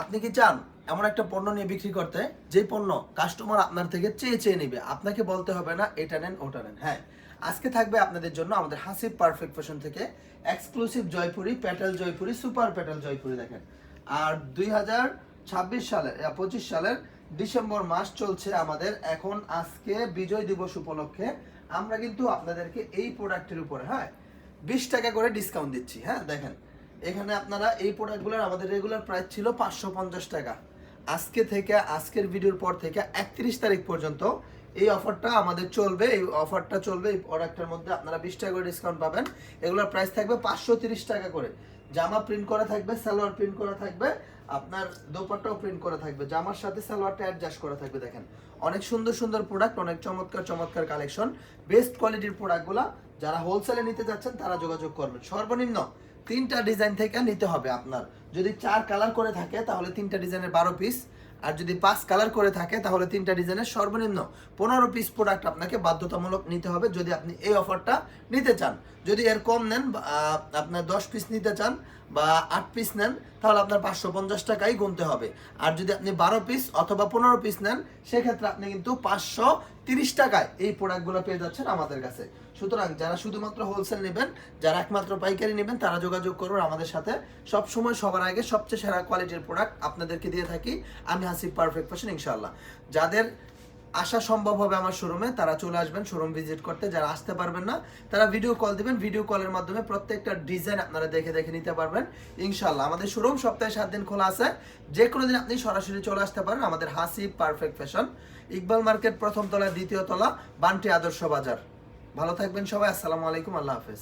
আপনি কি চান এমন একটা পণ্য নিয়ে বিক্রি করতে? যে পণ্য কাস্টমার আপনার থেকে চেয়ে চেয়ে নেবে। আপনাকে বলতে হবে না, এটা নেন, ওটা নেন। হ্যাঁ আজকে থাকবে আপনাদের জন্য আমাদের হাসিব পারফেক্ট ফ্যাশন থেকে এক্সক্লুসিভ জয়পুরি প্যাটেল জয়পুরি সুপার প্যাটেল জয়পুরি দেখেন। আর দুই হাজার ছাব্বিশ সালের পঁচিশ সালের ডিসেম্বর মাস চলছে আমাদের। এখন আজকে বিজয় দিবস উপলক্ষে আমরা কিন্তু আপনাদেরকে এই প্রোডাক্টের উপরে হ্যাঁ বিশ টাকা করে ডিসকাউন্ট দিচ্ছি। হ্যাঁ দেখেন এখানে আপনারা এই প্রোডাক্টগুলোর আমাদের রেগুলার প্রাইস ছিল পাঁচশো পঞ্চাশ টাকা। আজকে থেকে, আজকের ভিডিওর পর থেকে একত্রিশ তারিখ পর্যন্ত এই অফারটা আমাদের চলবে। এই অফারটা চলবে, এই প্রোডাক্টের মধ্যে আপনারা বিশ টাকা করে ডিসকাউন্ট পাবেন। এগুলোর প্রাইস থাকবে পাঁচশো টাকা করে। জামা প্রিন্ট করা থাকবে, সালোয়ার প্রিন্ট করা থাকবে, আপনার দোপাট্টাও প্রিন্ট করা থাকবে, জামার সাথে সালোয়ারটা অ্যাডজাস্ট করা থাকবে, দেখেন। অনেক সুন্দর সুন্দর প্রোডাক্ট অনেক চমৎকার চমৎকার কালেকশন বেস্ট কোয়ালিটির প্রোডাক্টগুলো যারা হোলসেলে নিতে যাচ্ছেন, তারা যোগাযোগ করবেন। সর্বনিম্ন তিনটা ডিজাইন থেকে নিতে হবে আপনার। যদি চার কালার করে থাকে, তাহলে তিনটা ডিজাইনের বারো পিস আর যদি পাঁচ কালার করে থাকে, তাহলে তিনটা ডিজাইনের সর্বনিম্ন পনেরো পিস প্রোডাক্ট আপনাকে বাধ্যতামূলক নিতে হবে যদি আপনি এই অফারটা নিতে চান। যদি এর কম নেন আপনার দশ পিস নিতে চান, বা আট পিস নেন, তাহলে আপনার পাঁচশো পঞ্চাশ টাকাই গুনতে হবে। আর যদি আপনি বারো পিস অথবা পনেরো পিস নেন, সেক্ষেত্রে আপনি কিন্তু পাঁচশো তিরিশ টাকায় এই প্রোডাক্টগুলো পেয়ে যাচ্ছেন আমাদের কাছে। সুতরাং যারা শুধুমাত্র হোলসেল নেবেন, যারা একমাত্র পাইকারি নেবেন, তারা যোগাযোগ করুন আমাদের সাথে। সব সময়, সবার আগে সবচেয়ে সেরা কোয়ালিটির প্রোডাক্ট আপনাদেরকে দিয়ে থাকি। আমি হাসি পারফেক্ট ফ্যাশন ইনশাল্লাহ যাদের আসা সম্ভব হবে আমার শোরুমে, তারা চলে আসবেন শোরুম ভিজিট করতে, যারা আসতে পারবেন না, তারা ভিডিও কল দিবেন ভিডিও কলের মাধ্যমে প্রত্যেকটা ডিজাইন আপনারা দেখে দেখে নিতে পারবেন ইনশাল্লাহ আমাদের শোরুম সপ্তাহে সাত দিন খোলা আছে, যে কোনো দিন আপনি সরাসরি চলে আসতে পারেন, আমাদের হাসি পারফেক্ট ফ্যাশন ইকবাল মার্কেট প্রথম তলা, দ্বিতীয় তলা, বান্টি আদর্শ বাজার। ভালো থাকবেন সবাই, আসসালামু আলাইকুম, আল্লাহ হাফেজ।